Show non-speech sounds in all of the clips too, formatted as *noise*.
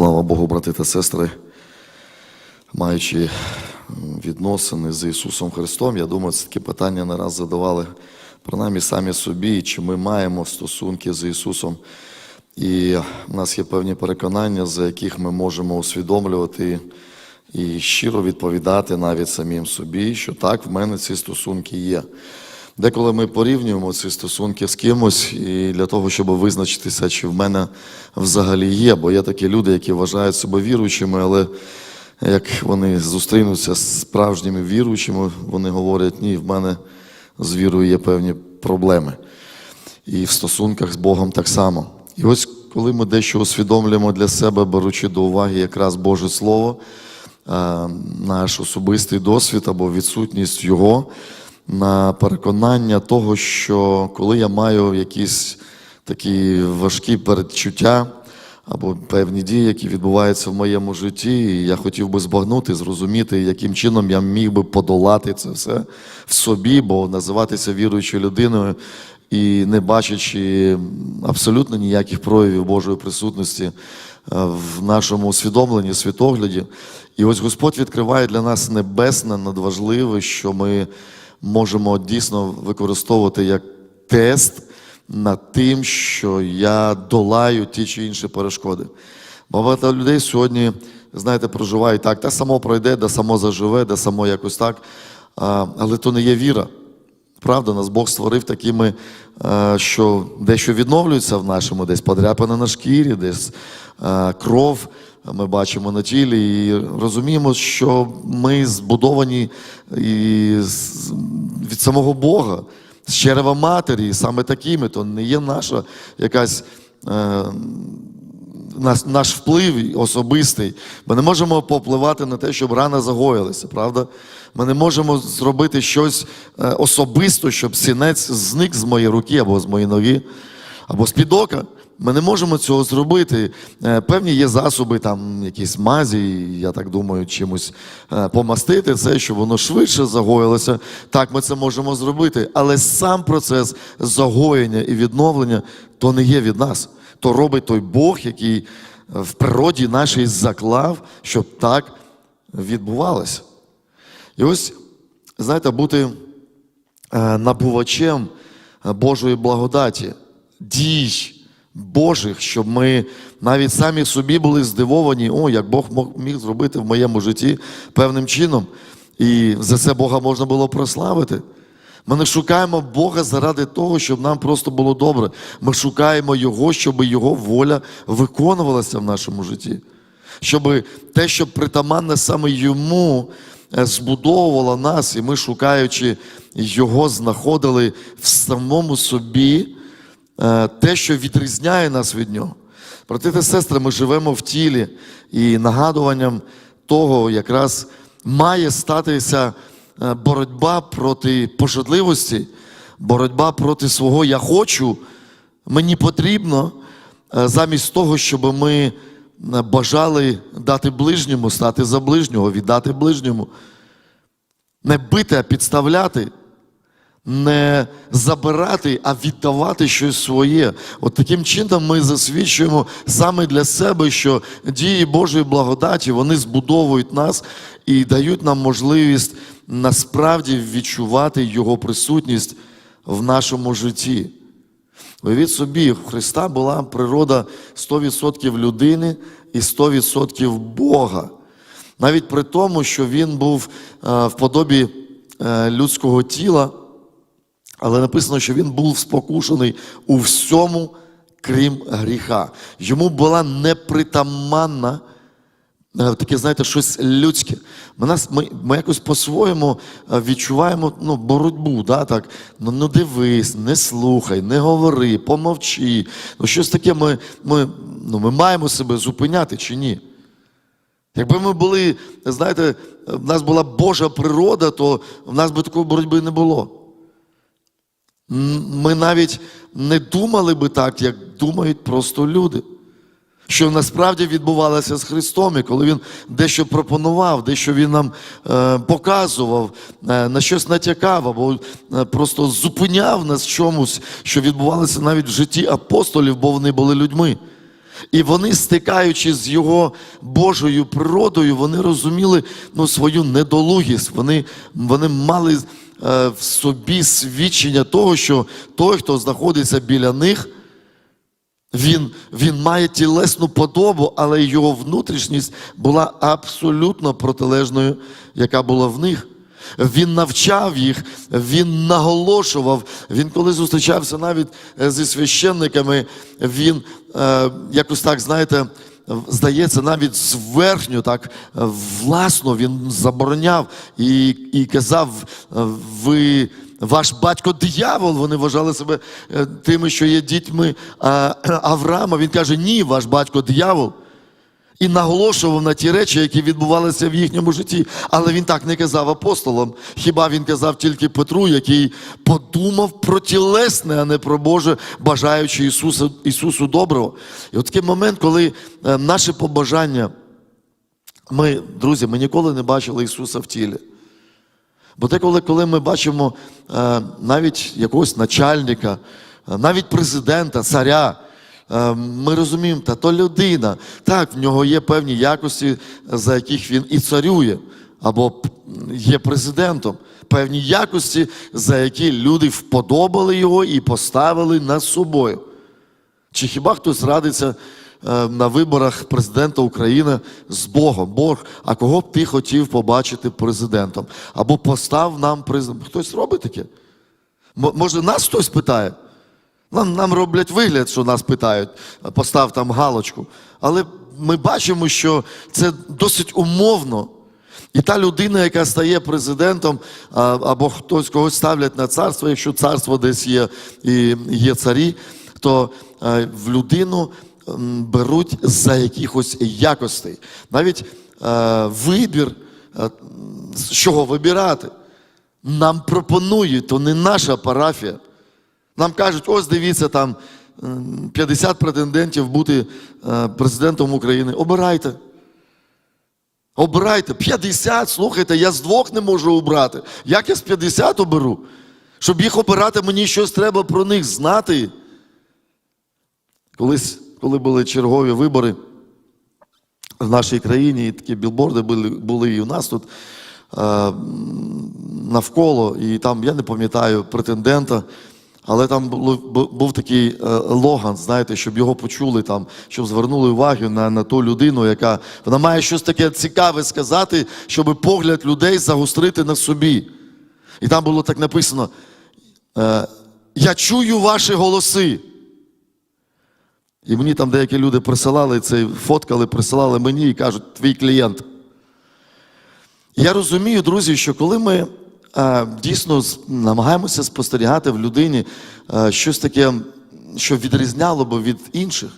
Слава Богу, брати та сестри, маючи відносини з Ісусом Христом, я думаю, це таке питання не раз задавали принаймні самі собі, чи ми маємо стосунки з Ісусом. І в нас є певні переконання, за яких ми можемо усвідомлювати і щиро відповідати навіть самим собі, що так, в мене ці стосунки є. Деколи ми порівнюємо ці стосунки з кимось, і для того, щоб визначитися, чи в мене взагалі є, бо є такі люди, які вважають себе віруючими, але як вони зустрінуться з справжніми віруючими, вони говорять, ні, в мене з вірою є певні проблеми. І в стосунках з Богом так само. І ось коли ми дещо усвідомлюємо для себе, беручи до уваги якраз Боже Слово, наш особистий досвід або відсутність Його, на переконання того, що коли я маю якісь такі важкі передчуття або певні дії, які відбуваються в моєму житті, і я хотів би збагнути, зрозуміти, яким чином я міг би подолати це все в собі, бо називатися віруючою людиною і не бачачи абсолютно ніяких проявів Божої присутності в нашому усвідомленні, світогляді. І ось Господь відкриває для нас небесне, надважливе, що ми можемо дійсно використовувати як тест над тим, що я долаю ті чи інші перешкоди. Багато людей сьогодні, знаєте, проживають так, те само пройде, де само заживе, де само якось так. Але то не є віра. Правда, нас Бог створив такими, що дещо відновлюється в нашому, десь подряпина на шкірі, десь кров ми бачимо на тілі, і розуміємо, що ми збудовані від самого Бога, з черева матері, і саме такими, то не є наша якась. Наш, наш вплив особистий. Ми не можемо попливати на те, щоб рана загоїлася, правда? Ми не можемо зробити щось особисто, щоб сінець зник з моєї руки або з моєї ноги, або з під ока. Ми не можемо цього зробити. Певні є засоби, там якісь мазі, я так думаю, чимось помастити це, щоб воно швидше загоїлося. Так, ми це можемо зробити. Але сам процес загоєння і відновлення то не є від нас. То робить той Бог, який в природі нашій заклав, щоб так відбувалося. І ось, знаєте, бути набувачем Божої благодаті, дій. Божих, щоб ми навіть самі собі були здивовані, о, як Бог міг зробити в моєму житті певним чином. І за це Бога можна було прославити. Ми не шукаємо Бога заради того, щоб нам просто було добре. Ми шукаємо Його, щоб Його воля виконувалася в нашому житті. Щоб те, що притаманне саме Йому, збудовувало нас, і ми, шукаючи Його, знаходили в самому собі те, що відрізняє нас від нього. Брати та сестри, ми живемо в тілі, і нагадуванням того якраз має статися боротьба проти пожадливості, боротьба проти свого я хочу, мені потрібно, замість того, щоб ми бажали дати ближньому, стати за ближнього, віддати ближньому. Не бити, а підставляти не забирати, а віддавати щось своє. От таким чином ми засвідчуємо саме для себе, що дії Божої благодаті вони збудовують нас і дають нам можливість насправді відчувати Його присутність в нашому житті. Уявіть собі, в Христа була природа 100% людини і 100% Бога. Навіть при тому, що Він був в подобі людського тіла. Але написано, що він був спокушений у всьому, крім гріха. Йому була непритаманна, таке, знаєте, щось людське. Ми нас, ми, ми якось по-своєму відчуваємо ну, боротьбу. да, так, ну, ну дивись, не слухай, не говори, помовчи. Ну, щось таке ми, ми, ну, ми маємо себе зупиняти чи ні? Якби ми були, знаєте, в нас була Божа природа, то в нас би такої боротьби не було. Ми навіть не думали би так, як думають просто люди. Що насправді відбувалося з Христом, і коли Він дещо пропонував, дещо Він нам е, показував, е, на щось натякав, або е, просто зупиняв нас в чомусь, що відбувалося навіть в житті апостолів, бо вони були людьми. І вони, стикаючись з його Божою природою, вони розуміли ну, свою недолугість. Вони, вони мали в собі свідчення того, що той, хто знаходиться біля них, він, він має тілесну подобу, але його внутрішність була абсолютно протилежною, яка була в них. Він навчав їх, він наголошував. Він, коли зустрічався навіть е, зі священниками, він е, якось так, знаєте, здається, навіть зверхню, так власно він забороняв і, і казав: ви. Ваш батько диявол, вони вважали себе е, тими, що є дітьми Авраама. Він каже, ні, ваш батько диявол. І наголошував на ті речі, які відбувалися в їхньому житті. Але він так не казав апостолам. Хіба він казав тільки Петру, який подумав про тілесне, а не про Боже, бажаючи Ісусу, Ісусу доброго. І от такий момент, коли е, наше побажання, ми, друзі, ми ніколи не бачили Ісуса в тілі. Бо деколи, коли ми бачимо е, навіть якогось начальника, е, навіть президента, царя, ми розуміємо, та то людина. Так, в нього є певні якості, за яких він і царює, або є президентом. Певні якості, за які люди вподобали його і поставили над собою. Чи хіба хтось радиться е, на виборах президента України з Богом? Бог, а кого б ти хотів побачити президентом? Або постав нам президентом. Хтось робить таке? Може, нас хтось питає? Нам, нам роблять вигляд, що нас питають, постав там галочку. Але ми бачимо, що це досить умовно. І та людина, яка стає президентом, або хтось когось ставлять на царство, якщо царство десь є і є царі, то е, в людину беруть за якихось якостей. Навіть е, вибір, е, з чого вибирати, нам пропонують, то не наша парафія. Нам кажуть, ось дивіться, там 50 претендентів бути е, президентом України. Обирайте. Обирайте. 50, слухайте, я з двох не можу обрати. Як я з 50 оберу? Щоб їх обирати, мені щось треба про них знати. Колись, коли були чергові вибори в нашій країні, і такі білборди були, були і у нас тут е, навколо, і там, я не пам'ятаю, претендента. Але там було- був такий е, логан, знаєте, щоб його почули, там, щоб звернули увагу на, на ту людину, яка вона має щось таке цікаве сказати, щоб погляд людей загострити на собі. І там було так написано: е, Я чую ваші голоси. І мені там деякі люди присилали це, фоткали, присилали мені і кажуть, твій клієнт. Я розумію, друзі, що коли ми дійсно намагаємося спостерігати в людині е, щось таке, що відрізняло би від інших,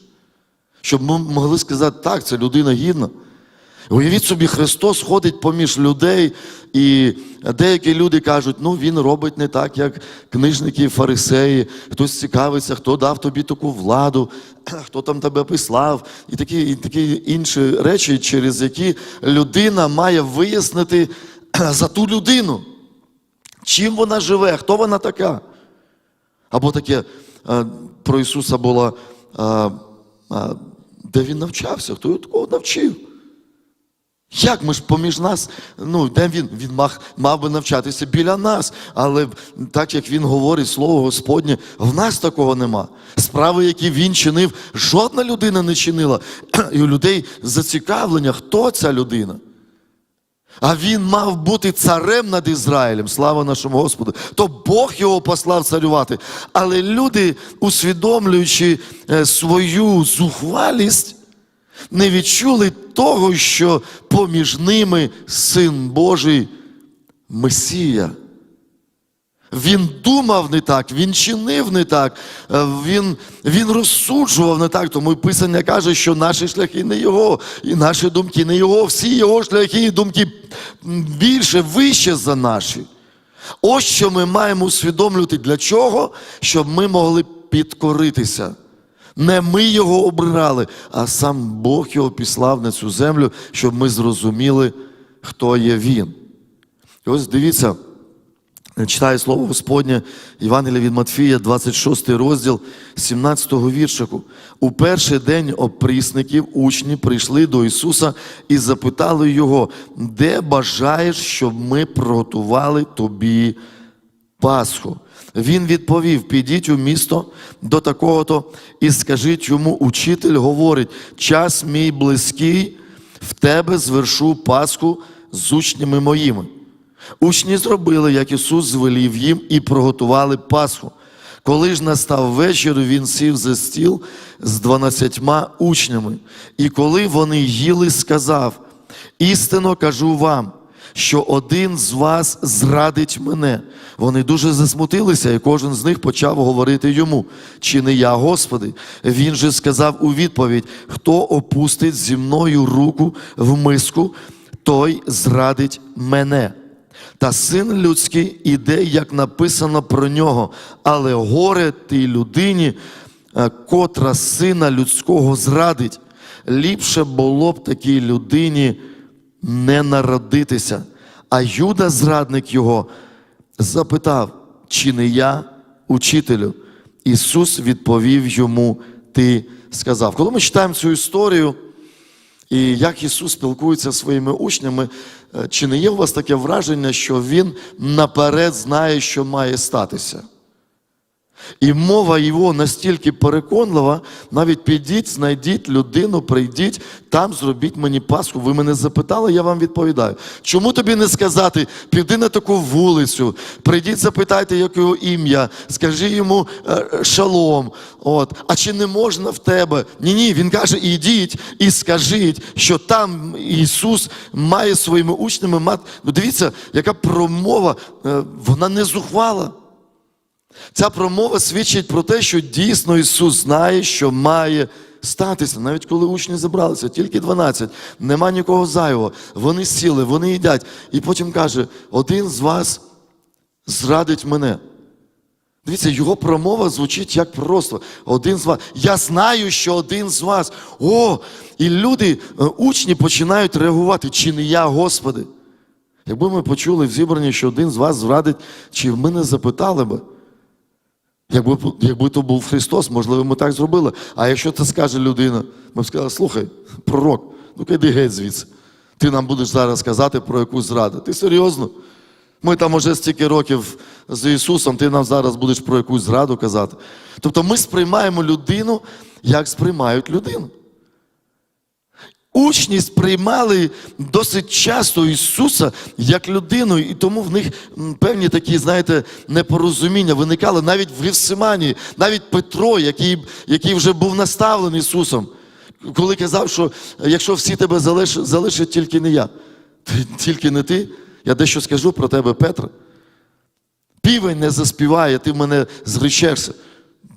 щоб ми могли сказати, так, це людина гідна. Уявіть собі, Христос ходить поміж людей, і деякі люди кажуть, ну він робить не так, як книжники, фарисеї, хтось цікавиться, хто дав тобі таку владу, *clears throat* хто там тебе пислав, і такі, і такі інші речі, через які людина має вияснити *clears throat* за ту людину, чим вона живе, хто вона така. Або таке е, про Ісуса було, е, е, де він навчався, хто його такого навчив. Як ми ж поміж нас, ну де він? Він мав, мав би навчатися біля нас, але так як він говорить слово Господнє, в нас такого нема. Справи, які він чинив, жодна людина не чинила. *clears throat* І у людей зацікавлення, хто ця людина. А він мав бути царем над Ізраїлем, слава нашому Господу. То Бог його послав царювати. Але люди, усвідомлюючи е, свою зухвалість, не відчули того, що поміж ними син Божий Месія. Він думав не так, він чинив не так, е, він, він розсуджував не так. Тому Писання каже, що наші шляхи не його, і наші думки не його. Всі його шляхи і думки більше, вище за наші. Ось що ми маємо усвідомлювати для чого? Щоб ми могли підкоритися. Не ми його обрали, а сам Бог його післав на цю землю, щоб ми зрозуміли, хто є він. І ось дивіться, Читаю слово Господнє, Євангелія від Матфія, 26 розділ 17 віршику. У перший день опрісників учні прийшли до Ісуса і запитали Його, де бажаєш, щоб ми приготували тобі Пасху. Він відповів: підіть у місто до такого-то і скажіть йому, учитель говорить, час мій близький, в тебе звершу Пасху з учнями моїми. Учні зробили, як Ісус звелів їм, і приготували Пасху. Коли ж настав вечір, він сів за стіл з дванадцятьма учнями. І коли вони їли, сказав: істинно кажу вам, що один з вас зрадить мене. Вони дуже засмутилися, і кожен з них почав говорити йому: чи не я, Господи? Він же сказав у відповідь: хто опустить зі мною руку в миску, той зрадить мене. Та син людський іде, як написано про нього, але горе тій людині, е, котра сина людського зрадить. Ліпше було б такій людині не народитися. А Юда, зрадник його, запитав, чи не я учителю? Ісус відповів йому, ти сказав. Коли ми читаємо цю історію, і як Ісус спілкується зі своїми учнями, е, чи не є у вас таке враження, що Він наперед знає, що має статися? І мова його настільки переконлива, навіть підіть, знайдіть людину, прийдіть, там зробіть мені Пасху. Ви мене запитали, я вам відповідаю. Чому тобі не сказати, піди на таку вулицю, прийдіть, запитайте, як його ім'я, скажи йому е, шалом. От. А чи не можна в тебе? Ні, ні, він каже, ідіть і скажіть, що там Ісус має своїми учнями мати. Ну дивіться, яка промова, е, вона не зухвала. Ця промова свідчить про те, що дійсно Ісус знає, що має статися. Навіть коли учні зібралися, тільки 12, нема нікого зайвого. Вони сіли, вони їдять. І потім каже: один з вас зрадить мене. Дивіться, його промова звучить як просто. Один з вас. Я знаю, що один з вас. О! І люди, е, учні починають реагувати, чи не я, Господи. Якби ми почули в зібранні, що один з вас зрадить, чи ми не запитали би. Якби, якби то був Христос, можливо, ми так зробили. А якщо це скаже людина, ми б сказали, слухай, пророк, ну іди геть звідси. Ти нам будеш зараз казати про якусь зраду. Ти серйозно? Ми там уже стільки років з Ісусом, ти нам зараз будеш про якусь зраду казати. Тобто ми сприймаємо людину, як сприймають людину. Учні сприймали досить часто Ісуса як людину, і тому в них певні такі, знаєте, непорозуміння виникали навіть в Гефсимані, навіть Петро, який, який вже був наставлений Ісусом, коли казав, що якщо всі тебе залишать, залишать тільки не я, тільки не ти, я дещо скажу про тебе, Петр. Півень не заспіває, ти в мене зречешся.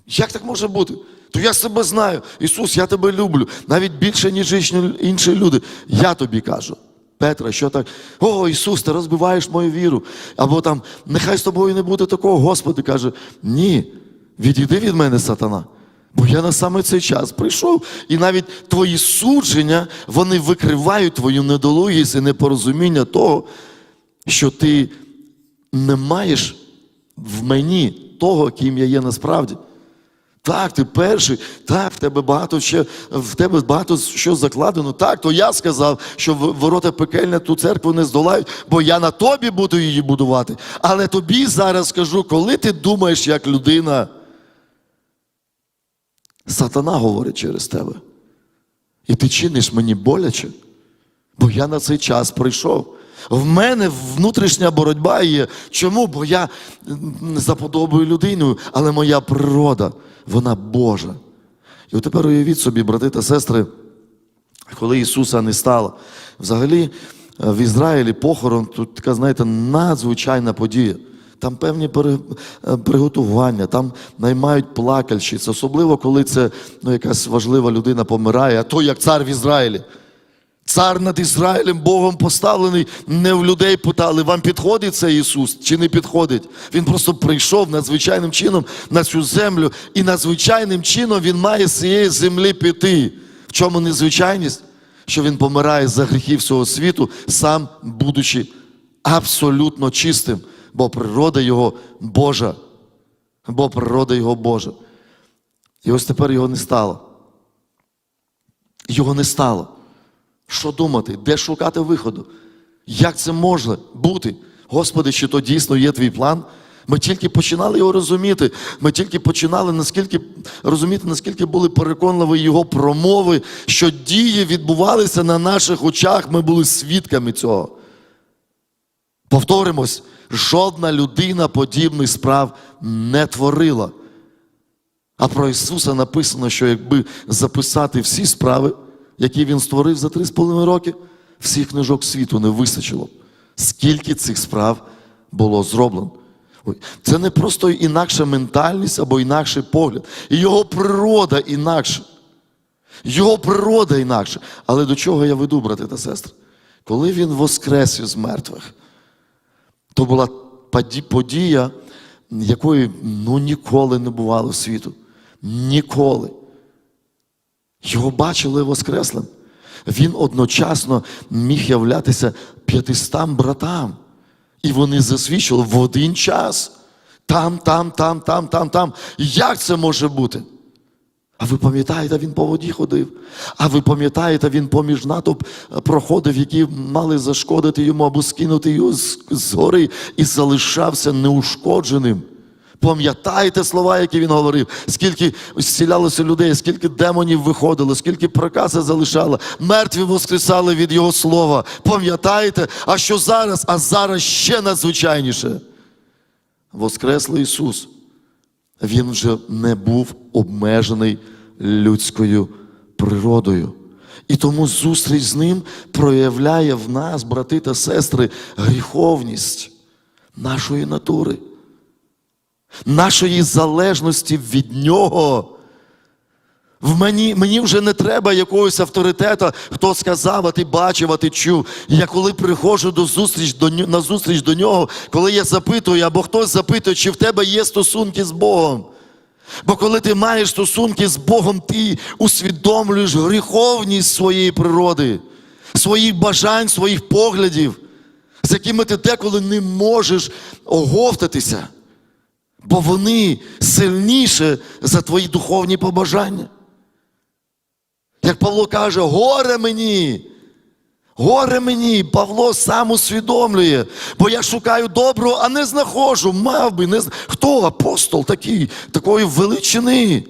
Як так може бути? То я себе знаю. Ісус, я тебе люблю. Навіть більше, ніж інші- люди. Я тобі кажу. Петра, що так? О, Ісус, ти розбиваєш мою віру. Або там, нехай з тобою не буде такого. Господи каже, ні, відійди від мене, сатана. Бо я на саме цей час прийшов, і навіть твої судження, вони викривають твою недолугість і непорозуміння того, що ти не маєш в мені того, ким я є насправді. Так, ти перший, так, в тебе багато ще, в тебе багато що закладено. Так, то я сказав, що ворота пекельня ту церкву не здолають, бо я на тобі буду її будувати. Але тобі зараз скажу, коли ти думаєш як людина, сатана говорить через тебе. І ти чиниш мені боляче, бо я на цей час прийшов. В мене внутрішня боротьба є. Чому? Бо я заподобую людиною, але моя природа, вона Божа. І от тепер уявіть собі, брати та сестри, коли Ісуса не стало. Взагалі, е, в Ізраїлі похорон тут така, знаєте, надзвичайна подія. Там певні е, приготування, там наймають плакальщиць, особливо коли це ну, якась важлива людина помирає, а то як цар в Ізраїлі. Цар над Ізраїлем Богом поставлений, не в людей питали, вам підходить цей Ісус чи не підходить. Він просто прийшов надзвичайним чином на цю землю, і надзвичайним чином він має з цієї землі піти. В чому незвичайність? Що він помирає за гріхи всього світу, сам будучи абсолютно чистим, бо природа його Божа. Бо природа його Божа. І ось тепер його не стало. Його не стало. Що думати? Де шукати виходу? Як це може бути? Господи, чи то дійсно є твій план? Ми тільки починали його розуміти. Ми тільки починали наскільки розуміти, наскільки були переконливі його промови, що дії відбувалися на наших очах. Ми були свідками цього. Повторимось, жодна людина подібних справ не творила. А про Ісуса написано, що якби записати всі справи, які Він створив за три з половиною роки, всіх книжок світу не вистачило. Скільки цих справ було зроблено. Це не просто інакша ментальність або інакший погляд. І його природа інакша. Його природа інакша. Але до чого я веду, брати та сестри? Коли він воскрес із мертвих, то була подія, якої ну, ніколи не бувало в світу. Ніколи. Його бачили воскреслим. Він одночасно міг являтися п'ятистам братам. І вони засвідчили в один час. Там, там, там, там, там, там. Як це може бути? А ви пам'ятаєте, він по воді ходив. А ви пам'ятаєте, він поміж натовп е, проходив, які мали зашкодити йому або скинути його з, з гори і залишався неушкодженим. Пам'ятаєте слова, які він говорив, скільки зцілялося людей, скільки демонів виходило, скільки прокази залишало, мертві воскресали від його слова. Пам'ятаєте, а що зараз? А зараз ще надзвичайніше. Воскреслий Ісус він вже не був обмежений людською природою. І тому зустріч з ним проявляє в нас, брати та сестри, гріховність нашої натури, нашої залежності від нього. В мені, мені вже не треба якогось авторитета, хто сказав, а ти бачив, а ти чув. Я коли приходжу до зустріч, до, на зустріч до нього, коли я запитую, або хтось запитує, чи в тебе є стосунки з Богом. Бо коли ти маєш стосунки з Богом, ти усвідомлюєш гріховність своєї природи, своїх бажань, своїх поглядів, з якими ти деколи не можеш оговтатися, бо вони сильніше за твої духовні побажання. Як Павло каже, горе мені. Горе мені, Павло сам усвідомлює, бо я шукаю доброго, а не знаходжу, мав би, не хто апостол такий, такої величини.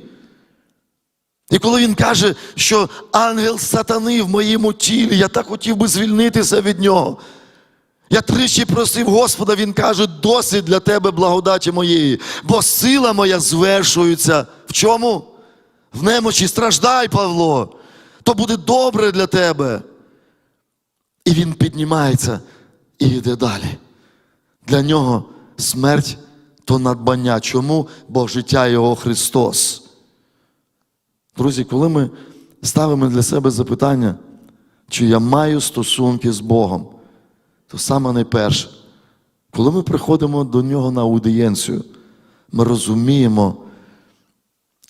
І коли він каже, що ангел сатани в моєму тілі, я так хотів би звільнитися від нього. Я тричі просив Господа, він каже, досить для тебе благодаті моєї, бо сила моя звершується. В чому? В немочі страждай, Павло, то буде добре для тебе. І він піднімається і йде далі. Для нього смерть то надбання. Чому? Бо життя його Христос. Друзі, коли ми ставимо для себе запитання, чи я маю стосунки з Богом, то саме найперше, коли ми приходимо до нього на аудієнцію, ми розуміємо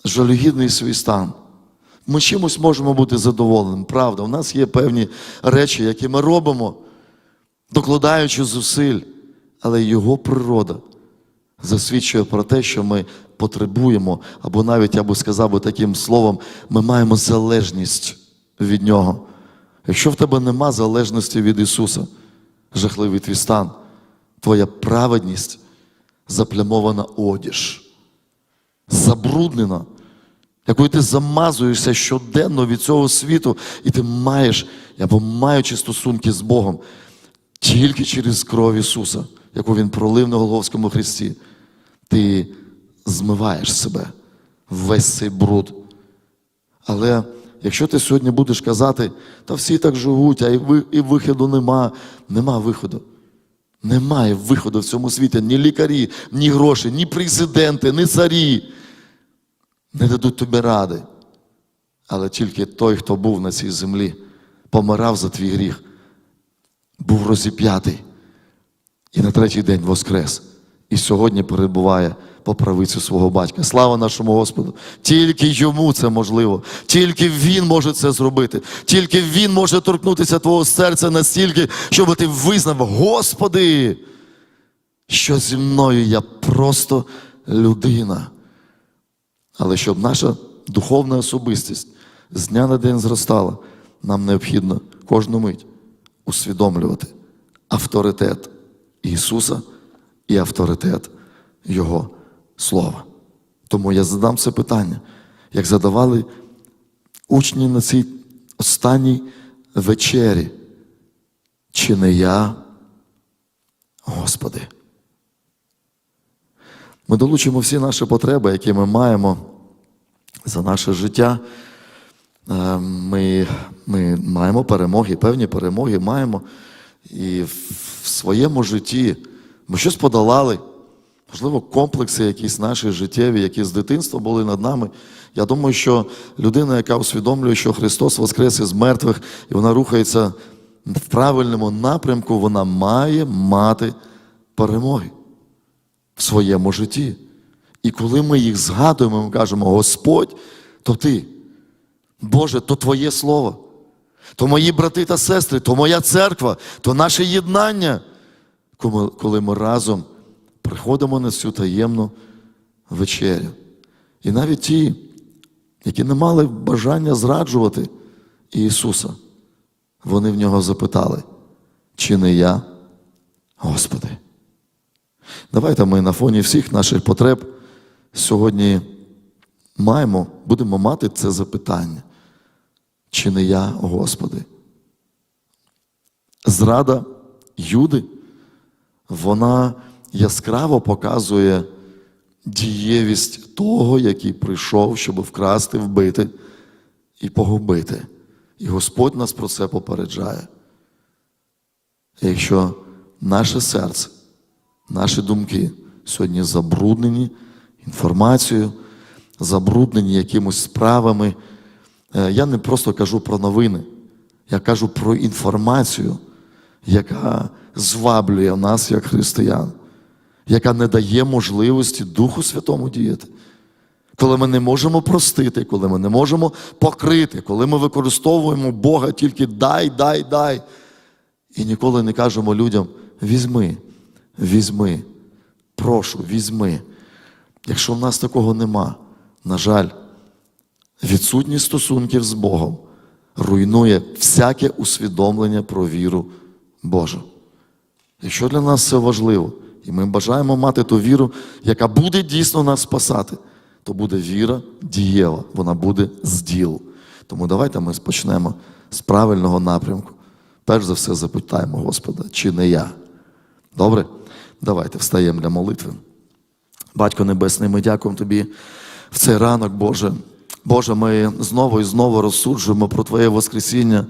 жалюгідний свій стан. Ми чимось можемо бути задоволеним, правда. У нас є певні речі, які ми робимо, докладаючи зусиль, але його природа засвідчує про те, що ми потребуємо, або навіть я би сказав би таким словом, ми маємо залежність від нього. Якщо в тебе нема залежності від Ісуса, жахливий твій стан, твоя праведність заплямована одіж, забруднена, якою ти замазуєшся щоденно від цього світу, і ти маєш, або маючи стосунки з Богом, тільки через кров Ісуса, яку Він пролив на Голговському Христі, ти змиваєш себе весь цей бруд. Але якщо ти сьогодні будеш казати, та всі так живуть, а і виходу нема, нема виходу. Немає виходу в цьому світі ні лікарі, ні гроші, ні президенти, ні царі не дадуть тобі ради. Але тільки той, хто був на цій землі, помирав за твій гріх, був розіп'ятий і на третій день воскрес. І сьогодні перебуває по правицю свого батька. Слава нашому Господу! Тільки йому це можливо, тільки він може це зробити, тільки він може торкнутися твого серця настільки, щоб ти визнав, Господи, що зі мною я просто людина. Але щоб наша духовна особистість з дня на день зростала, нам необхідно кожну мить усвідомлювати авторитет Ісуса і авторитет Його Слова. Тому я задам це питання, як задавали учні на цій останній вечері. Чи не я, Господи? Ми долучимо всі наші потреби, які ми маємо за наше життя. Е, Ми, ми маємо перемоги, певні перемоги маємо. І в своєму житті ми щось подолали. Можливо, комплекси якісь наші життєві, які з дитинства були над нами. Я думаю, що людина, яка усвідомлює, що Христос воскрес із мертвих, і вона рухається в правильному напрямку, вона має мати перемоги в своєму житті. І коли ми їх згадуємо, ми кажемо, Господь, то ти, Боже, то Твоє Слово, то мої брати та сестри, то моя церква, то наше єднання, коли- ми разом приходимо на цю таємну вечерю. І навіть ті, які не мали бажання зраджувати Ісуса, вони в нього запитали, чи не я, Господи. Давайте ми на фоні всіх наших потреб сьогодні маємо, будемо мати це запитання. Чи не я, Господи? Зрада Юди, вона яскраво показує дієвість того, який прийшов, щоб вкрасти, вбити і погубити. І Господь нас про це попереджає. Якщо наше серце, наші думки сьогодні забруднені інформацією, забруднені якимось справами, е, я не просто кажу про новини, я кажу про інформацію, яка зваблює нас як християн, яка не дає можливості Духу Святому діяти. Коли ми не можемо простити, коли ми не можемо покрити, коли ми використовуємо Бога тільки дай, дай, дай. І ніколи не кажемо людям: візьми, візьми, прошу, візьми. Якщо в нас такого нема, на жаль, відсутність стосунків з Богом руйнує всяке усвідомлення про віру Божу. Якщо для нас це важливо, і ми бажаємо мати ту віру, яка буде дійсно нас спасати, то буде віра дієва, вона буде з діл. Тому давайте ми почнемо з правильного напрямку. Перш за все запитаємо Господа, чи не я. Добре? Давайте встаємо для молитви. Батько Небесний, ми дякуємо Тобі в цей ранок, Боже. Боже, ми знову і знову розсуджуємо про Твоє Воскресіння,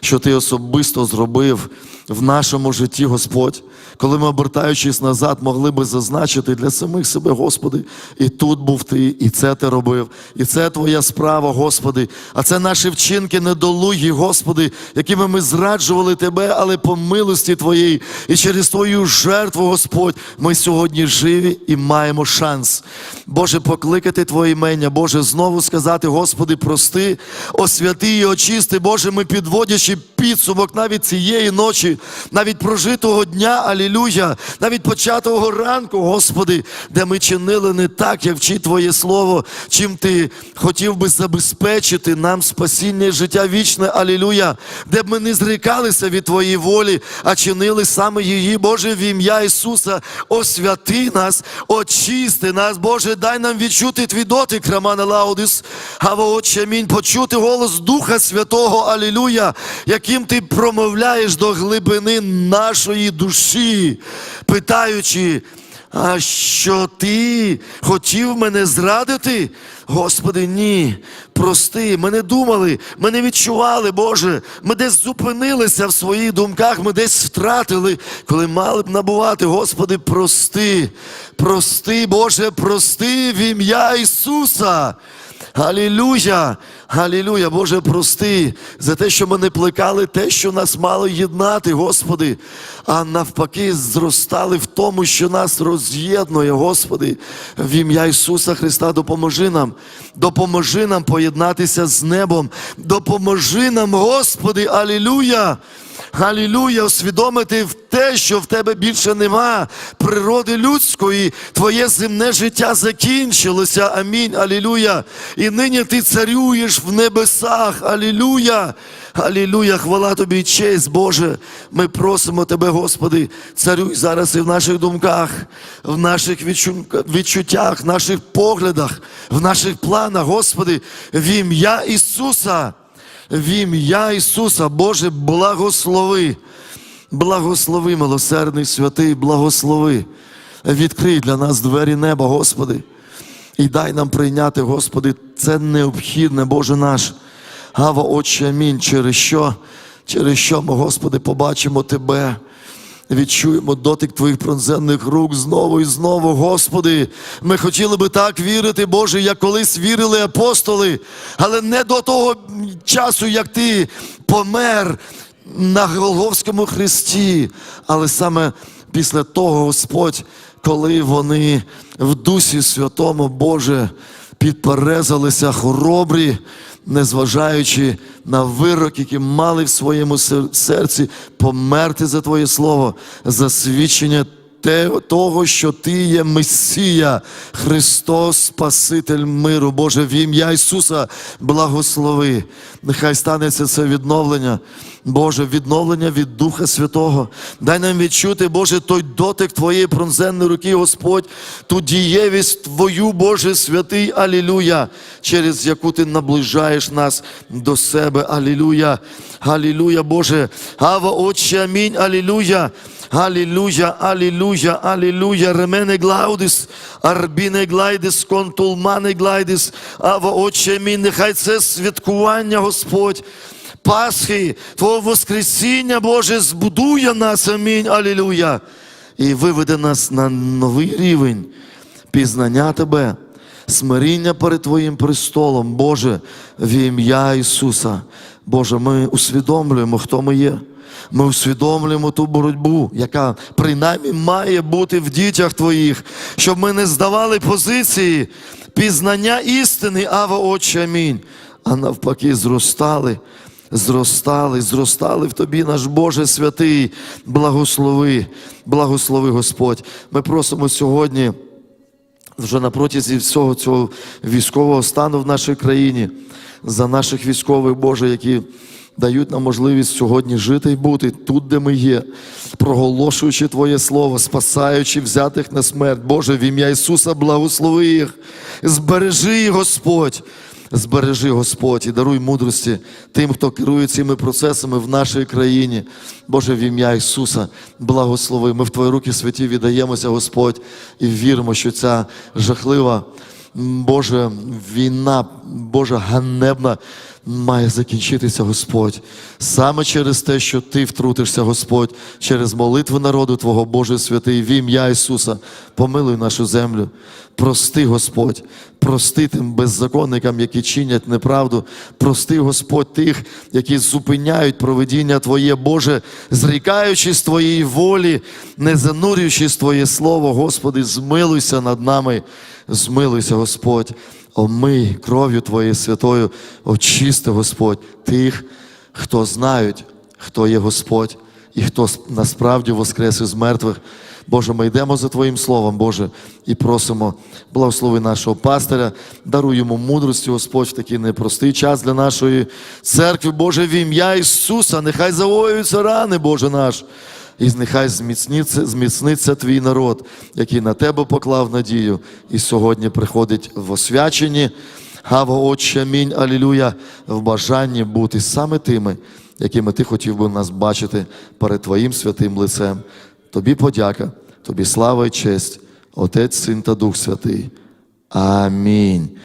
що Ти особисто зробив в нашому житті, Господь, коли ми, обертаючись назад, могли би зазначити для самих себе, Господи, і тут був Ти, і це Ти робив, і це Твоя справа, Господи, а це наші вчинки недолугі, Господи, якими ми зраджували Тебе, але по милості Твоїй і через Твою жертву, Господь, ми сьогодні живі і маємо шанс. Боже, покликати Твоє імення, Боже, знову сказати, Господи, прости, освяти і очисти, Боже, ми підводячи підсумок навіть цієї ночі, навіть прожитого дня, алілюя, навіть початого ранку, Господи, де ми чинили не так, як вчить Твоє Слово, чим Ти хотів би забезпечити нам спасіння і життя вічне, алілюя, де б ми не зрікалися від Твоєї волі, а чинили саме її, Боже, в ім'я Ісуса, освяти нас, очисти нас, Боже, дай нам відчути Твій дотик, Романа Лаудис, Гава Отче, амінь, почути голос Духа Святого, алілюя, яким Ти промовляєш до глибини нашої душі, питаючи, а що ти хотів мене зрадити? Господи, ні. Прости, ми не думали, ми не відчували, Боже. Ми десь зупинилися в своїх думках, ми десь втратили, коли мали б набувати. Господи, прости, прости, Боже, прости в ім'я Ісуса. Галілюя! Галілюя, Боже, прости за те, що ми не плекали те, що нас мало єднати, Господи, а навпаки, зростали в тому, що нас роз'єднує, Господи, в ім'я Ісуса Христа, допоможи нам, допоможи нам поєднатися з небом, допоможи нам, Господи, Алілюя! Галілуя, усвідомити в те, що в тебе більше нема природи людської, твоє земне життя закінчилося. Амінь. Алілуя. І нині ти царюєш в небесах. Алілуя. Алілуя, хвала тобі честь, Боже. Ми просимо Тебе, Господи, царюй зараз і в наших думках, в наших відчуттях, в наших поглядах, в наших планах, Господи, в ім'я Ісуса, в ім'я Ісуса, Боже, благослови. Благослови, милосердний святий, благослови. Відкрий для нас двері неба, Господи. І дай нам прийняти, Господи, це необхідне, Боже наш. Гава, Отче, амінь. Через що, через що ми, Господи, побачимо Тебе. Відчуємо дотик Твоїх пронзенних рук знову і знову, Господи. Ми хотіли би так вірити, Боже, як колись вірили апостоли, але не до того часу, як Ти помер на Голговському хресті, але саме після того, Господь, коли вони в Дусі Святому, Боже, підперезалися хоробрі, незважаючи на вирок, який мали в своєму серці померти за Твоє Слово, за свідчення того, що Ти є Месія, Христос, Спаситель миру, Боже, в ім'я Ісуса, благослови. Нехай станеться це відновлення, Боже, відновлення від Духа Святого. Дай нам відчути, Боже, той дотик Твоєї пронзенної руки, Господь, ту дієвість Твою, Боже, святий, Алілуя, через яку Ти наближаєш нас до себе. Алілуя, Алілуя, Боже. Ава, Отче, амінь, Алілуя. Алілуя, алілуя, алілуя, ремене глаудис, арбіне глайдис, контулмане глайдис, ава отче мій, нехай це святкування, Господь, Пасхи, Твого Воскресіння, Боже, збудує нас, амінь, алілуя, і виведе нас на новий рівень. Пізнання Тебе, смиріння перед Твоїм престолом, Боже, в ім'я Ісуса. Боже, ми усвідомлюємо, хто ми є. Ми усвідомлюємо ту боротьбу, яка принаймні має бути в дітях Твоїх, щоб ми не здавали позиції пізнання істини, Ава Отче, амінь, а навпаки, зростали, зростали, зростали в Тобі, наш Боже святий, благослови, благослови Господь. Ми просимо сьогодні вже на протязі всього цього військового стану в нашій країні, за наших військових, Боже, які дають нам можливість сьогодні жити і бути тут, де ми є, проголошуючи Твоє Слово, спасаючи взятих на смерть. Боже, в ім'я Ісуса благослови їх, збережи Господь. Збережи Господь і даруй мудрості тим, хто керує цими процесами в нашій країні. Боже, в ім'я Ісуса, благослови. Ми в Твої руки святі віддаємося, Господь, і віримо, що ця жахлива, Боже, війна, Боже, ганебна, має закінчитися, Господь. Саме через те, що Ти втрутишся, Господь, через молитву народу Твого, Боже святий, в ім'я Ісуса, помилуй нашу землю. Прости, Господь, прости тим беззаконникам, які чинять неправду. Прости, Господь, тих, які зупиняють проведіння Твоє, Боже, зрікаючись Твоєї волі, не занурюючись Твоє Слово, Господи, змилуйся над нами, змилуйся, Господь. Омий кров'ю Твоєю святою, очисти, Господь, тих, хто знають, хто є Господь і хто насправді воскрес із мертвих. Боже, ми йдемо за Твоїм Словом, Боже, і просимо, благослови нашого пастиря, даруй йому мудрості, Господь, в такий непростий час для нашої церкви, Боже, в ім'я Ісуса, нехай завоюються рани, Боже наш. І нехай зміцниться, зміцниться твій народ, який на тебе поклав надію, і сьогодні приходить в освяченні. Гава, Отче, амінь, алілюя, в бажанні бути саме тими, якими ти хотів би нас бачити перед Твоїм святим лицем. Тобі подяка, тобі слава і честь, Отець, Син та Дух Святий. Амінь.